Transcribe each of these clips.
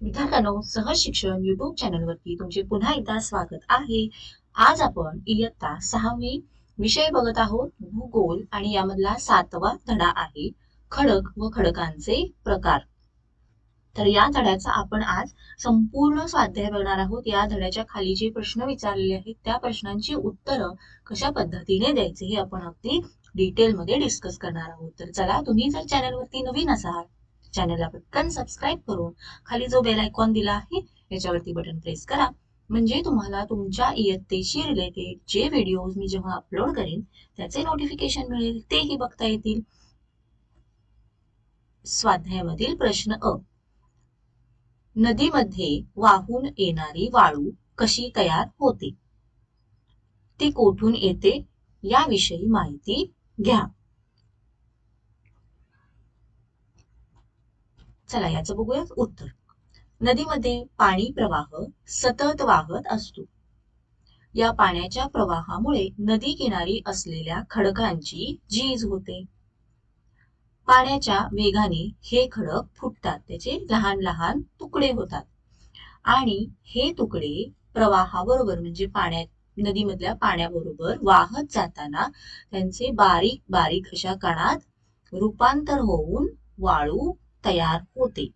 विद्यार्थ्यांनो सहज शिक्षण युट्यूब चॅनलवरती तुमचे पुन्हा एकदा स्वागत आहे. आज आपण इयत्ता सहावी विषय बघत आहोत भूगोल आणि यामधला सातवा धडा आहे खडक व खडकांचे प्रकार. तर या धड्याचा आपण आज संपूर्ण स्वाध्याय बघणार आहोत. या धड्याच्या खाली जे प्रश्न विचारलेले आहेत त्या प्रश्नांची उत्तरं कशा पद्धतीने द्यायचे हे आपण अगदी डिटेलमध्ये डिस्कस करणार आहोत. तर चला तुम्ही जर चॅनलवरती नवीन असाल चॅनलला पटकन सबस्क्राईब करून खाली जो बेल आयकॉन दिला आहे याच्यावरती बटन प्रेस करा. म्हणजे तुम्हाला तुमच्या इयत्तेशी रिलेटेड जे व्हिडिओज मी जेव्हा अपलोड करेन त्याचे नोटिफिकेशन मिळेल तेही बघता येतील. स्वाध्यायामधील प्रश्न अ. नदीमध्ये वाहून येणारी वाळू कशी तयार होते? ती कोठून येते? याविषयी माहिती घ्या. चला याचं बघूयात उत्तर. नदीमध्ये पाणी प्रवाह सतत वाहत असतो. या पाण्याच्या प्रवाहामुळे नदी किनारी असलेल्या खडकांची झीज होते. पाण्याच्या वेगाने हे खडक फुटतात त्याचे लहान लहान तुकडे होतात. आणि हे तुकडे प्रवाहाबरोबर म्हणजे पाण्यात नदीमधल्या पाण्याबरोबर वाहत जाताना त्यांचे बारीक बारीक अशा कणात रूपांतर होऊन वाळू तयार होते.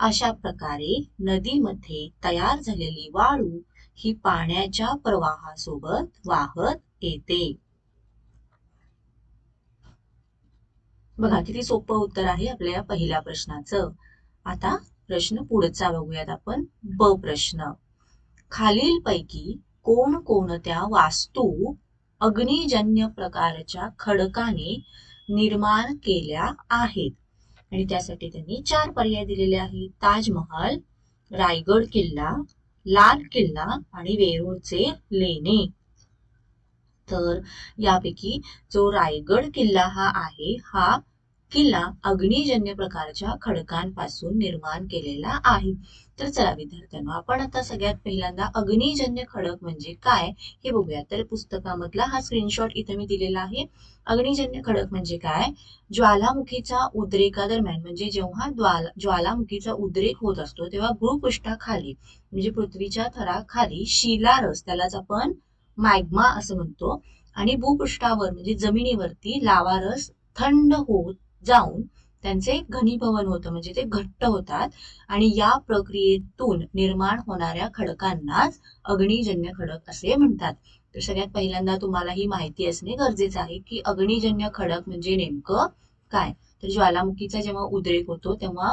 अशा प्रकारे नदीमध्ये तयार झालेली वाळू ही पाण्याच्या प्रवाहासोबत वाहत येते. बघा किती सोपं उत्तर आहे आपल्या या पहिल्या प्रश्नाचं. आता प्रश्न पुढचा बघूयात आपण. ब प्रश्न. खालील पैकी कोण कोणत्या वास्तू अग्निजन्य प्रकारच्या खडकाने निर्माण केल्या आहेत? आणि त्यासाठी त्यांनी चार पर्याय दिलेले आहेत. ताजमहाल रायगड किल्ला लाल किल्ला आणि वेरूळचे लेणे. तर यापैकी जो रायगड किल्ला हा आहे हा किल्ला अग्निजन्य प्रकारच्या खडकांपासून निर्माण केलेला आहे. तर चला विद्यार्थ्यांनो आपण आता सगळ्यात पहिल्यांदा अग्निजन्य खडक म्हणजे काय हे बघूया. तर पुस्तकामधला हा स्क्रीनशॉट इथे मी दिलेला आहे. अग्निजन्य खडक म्हणजे काय? ज्वालामुखीचा उद्रेकादरम्यान म्हणजे जेव्हा ज्वालामुखीचा उद्रेक होत असतो तेव्हा भूपृष्ठाखाली म्हणजे पृथ्वीच्या थराखाली शिलारस त्यालाच आपण मॅग्मा असं म्हणतो. आणि भूपृष्ठावर म्हणजे जमिनीवरती लावारस थंड होत जाऊन त्यांचे घनीभवन होतं म्हणजे ते घट्ट होतात. आणि या प्रक्रियेतून निर्माण होणाऱ्या खडकांनाच अग्निजन्य खडक असे म्हणतात. तर सगळ्यात पहिल्यांदा तुम्हाला ही माहिती असणे गरजेचं आहे की अग्निजन्य खडक म्हणजे नेमकं काय? तर ज्वालामुखीचा जेव्हा उद्रेक होतो तेव्हा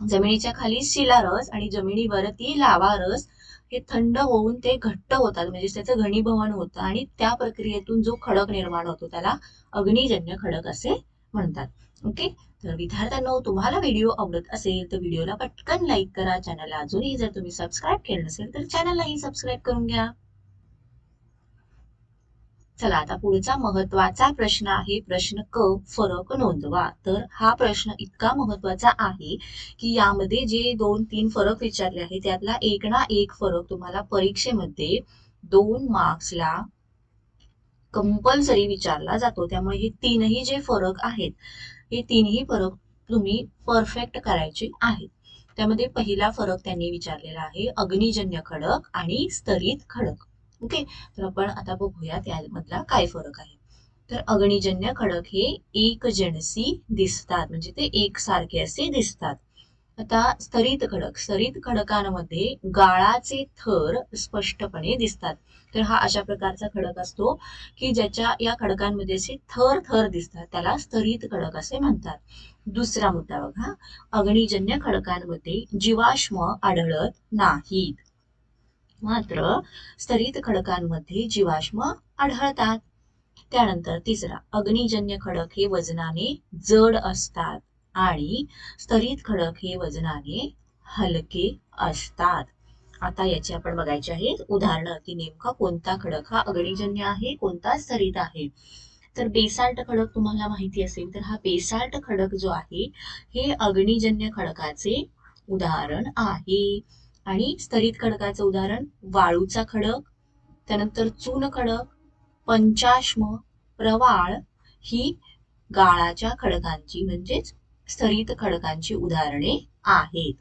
जमिनीच्या खाली शिलारस आणि जमिनीवरती लावारस हे थंड होऊन ते घट्ट होतात म्हणजे त्याचं घनीभवन होतं आणि त्या प्रक्रियेतून जो खडक निर्माण होतो त्याला अग्निजन्य खडक असे म्हणतात. ओके तर विद्यार्थ्यांनो तुम्हाला व्हिडिओ आवडत असेल तर व्हिडिओला पटकन लाईक करा. चॅनलला अजूनही जर तुम्ही सबस्क्राईब केलं नसेल तर चॅनललाही सबस्क्राईब करून घ्या. चला आता पुढचा महत्त्वाचा प्रश्न आहे प्रश्न क फरक नोंदवा. तर हा प्रश्न इतका महत्त्वाचा आहे की यामध्ये जे दोन तीन फरक विचारले आहेत त्यातला एक ना एक फरक तुम्हाला परीक्षेमध्ये दोन मार्क्सला कंपल्सरी विचारला जातो. त्यामुळे हे तीनही जे फरक आहेत हे तीनही फरक तुम्ही परफेक्ट करायचे आहेत. त्यामध्ये पहिला फरक त्यांनी विचारलेला आहे अग्निजन्य खडक आणि स्तरित खडक. ओके? तर आपण आता बघूया त्यामधला काय फरक आहे. तर अग्निजन्य खडक हे एकजणसी दिसतात. म्हणजे ते एकसारखे असे दिसतात. आता स्तरित खडक स्तरित खडकांमध्ये गाळाचे थर स्पष्टपणे दिसतात. तर हा अशा प्रकारचा खडक असतो की ज्याच्या या खडकांमध्ये असे थर थर दिसतात. त्याला स्तरित खडक असे म्हणतात. दुसरा मुद्दा बघा. अग्निजन्य खडकांमध्ये जीवाश्म आढळत नाहीत. मात्र स्तरित खडकांमध्ये जीवाश्म आढळतात. त्यानंतर तिसरा अग्निजन्य खडक हे वजनाने जड असतात. आणि स्तरित खडक हे वजनाने हलके असतात. आता याचे आपण बघायचे आहेत उदाहरणं की नेमका कोणता खडक हा अग्निजन्य आहे कोणता स्तरित आहे? तर बेसाल्ट खडक तुम्हाला माहिती असेल तर हा बेसाल्ट खडक जो आहे हे अग्निजन्य खडकाचे उदाहरण आहे. आणि स्तरित खडकाचं उदाहरण वाळूचा खडक त्यानंतर चून खडक पंचाश्म प्रवाळ ही गाळाच्या खडकांची म्हणजेच स्तरित खडकांची उदाहरणे आहेत.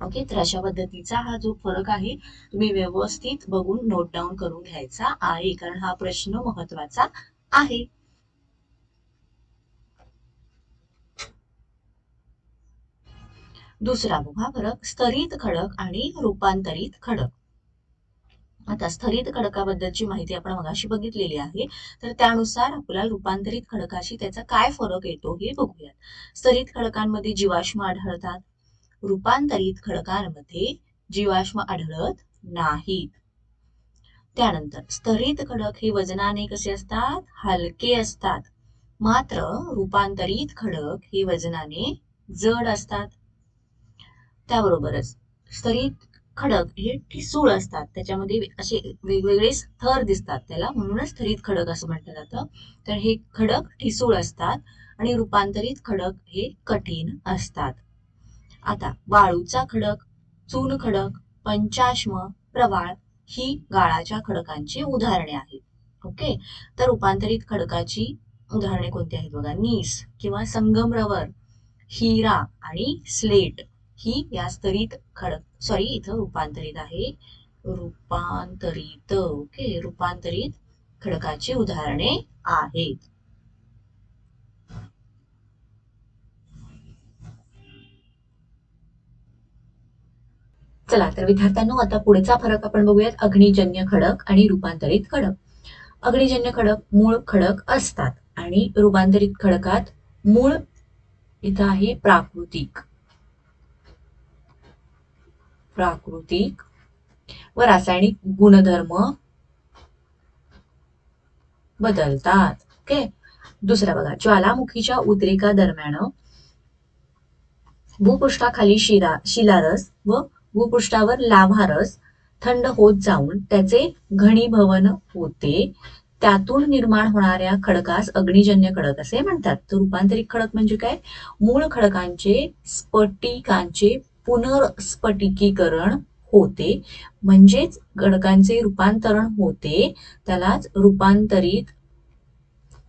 ओके तर अशा पद्धतीचा हा जो फरक आहे तुम्ही व्यवस्थित बघून नोट डाऊन करून घ्यायचा आहे कारण हा प्रश्न महत्त्वाचा आहे. दुसरा बघा फरक स्तरित खडक आणि रूपांतरित खडक. आता स्तरित खडकाबद्दलची माहिती आपण मगाशी बघितलेली आहे. तर त्यानुसार आपल्याला रूपांतरित खडकाशी त्याचा काय फरक येतो हे बघूयात. स्तरित खडकांमध्ये जीवाश्म आढळतात. रूपांतरित खडकांमध्ये जीवाश्म आढळत नाहीत. त्यानंतर स्थरित खडक हे वजनाने कसे असतात? हलके असतात. मात्र रूपांतरित खडक हे वजनाने जड असतात. त्याबरोबरच स्थरित खडक हे ठिसूळ असतात. त्याच्यामध्ये असे वेगवेगळे थर दिसतात त्याला. म्हणूनच स्तरित खडक असं म्हटलं जातं. तर हे खडक ठिसूळ असतात आणि रूपांतरित खडक हे कठीण असतात. आता वाळूचा खडक चून खडक पंचाश्म प्रवाळ ही गाळाच्या खडकांची उदाहरणे आहेत. ओके? तर रूपांतरित खडकाची उदाहरणे कोणती आहेत बघा? नीस किंवा संगमरवर हिरा आणि स्लेट. ही या स्तरित खडक सॉरी इथं रूपांतरित आहे. रूपांतरित ओके रूपांतरित खडकाची उदाहरणे आहेत. चला तर विद्यार्थ्यांनो आता पुढचा फरक आपण बघूयात अग्निजन्य खडक आणि रूपांतरित खडक. अग्निजन्य खडक मूळ खडक असतात आणि रूपांतरित खडकात मूळ इथं आहे प्राकृतिक. प्राकृतिक व रासायनिक गुणधर्म बदलतात. ओके दुसरा बघा ज्वालामुखीच्या उद्रेका दरम्यान भूपृष्ठाखाली शिरा शिलारस व भूपृष्ठावर लाभारस थंड होत जाऊन त्याचे घनीभवन होते. त्यातून निर्माण होणाऱ्या खडकास अग्निजन्य खडक असे म्हणतात. तर रूपांतरित खडक म्हणजे काय? मूळ खडकांचे स्फटिकांचे पुनर्स्फटिकीकरण होते. म्हणजेच खडकांचे रूपांतरण होते. त्यालाच रूपांतरित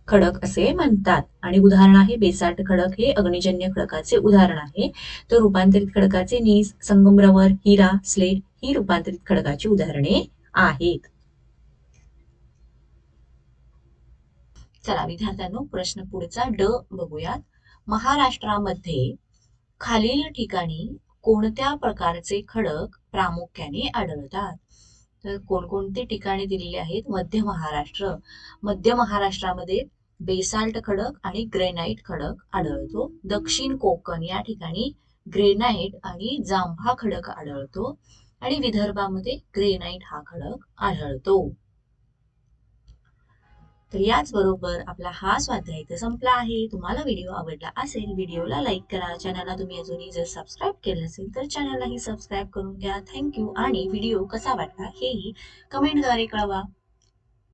खडक असे म्हणतात. आणि उदाहरण आहे बेसाल्ट खडक हे अग्निजन्य खडकाचे उदाहरण आहे. तर रूपांतरित खडकाचे नीस संगमरवर हिरा स्लेट ही रूपांतरित खडकाची उदाहरणे आहेत. चला विद्यार्थ्यांनो प्रश्न पुढचा ड बघूयात. महाराष्ट्रामध्ये खालील ठिकाणी कोणत्या प्रकारचे खडक प्रामुख्याने आढळतात? तर कोणकोणती ठिकाणी दिलेली आहेत? मध्य महाराष्ट्र. मध्य महाराष्ट्रामध्ये बेसाल्ट खडक आणि ग्रेनाइट खडक आढळतो. दक्षिण कोकण या ठिकाणी ग्रेनाइट आणि जांभा खडक आढळतो. आणि विदर्भामध्ये ग्रेनाइट हा खडक आढळतो. तर याच बरोबर आपला हा स्वाध्याय इथे संपला आहे. तुम्हाला व्हिडिओ आवडला असेल व्हिडिओला लाईक करा. चॅनलला तुम्ही अजूनही जर सबस्क्राईब केलं असेल तर चॅनललाही सबस्क्राईब करून घ्या. थँक्यू आणि व्हिडिओ कसा वाटला हेही कमेंटद्वारे कळवा.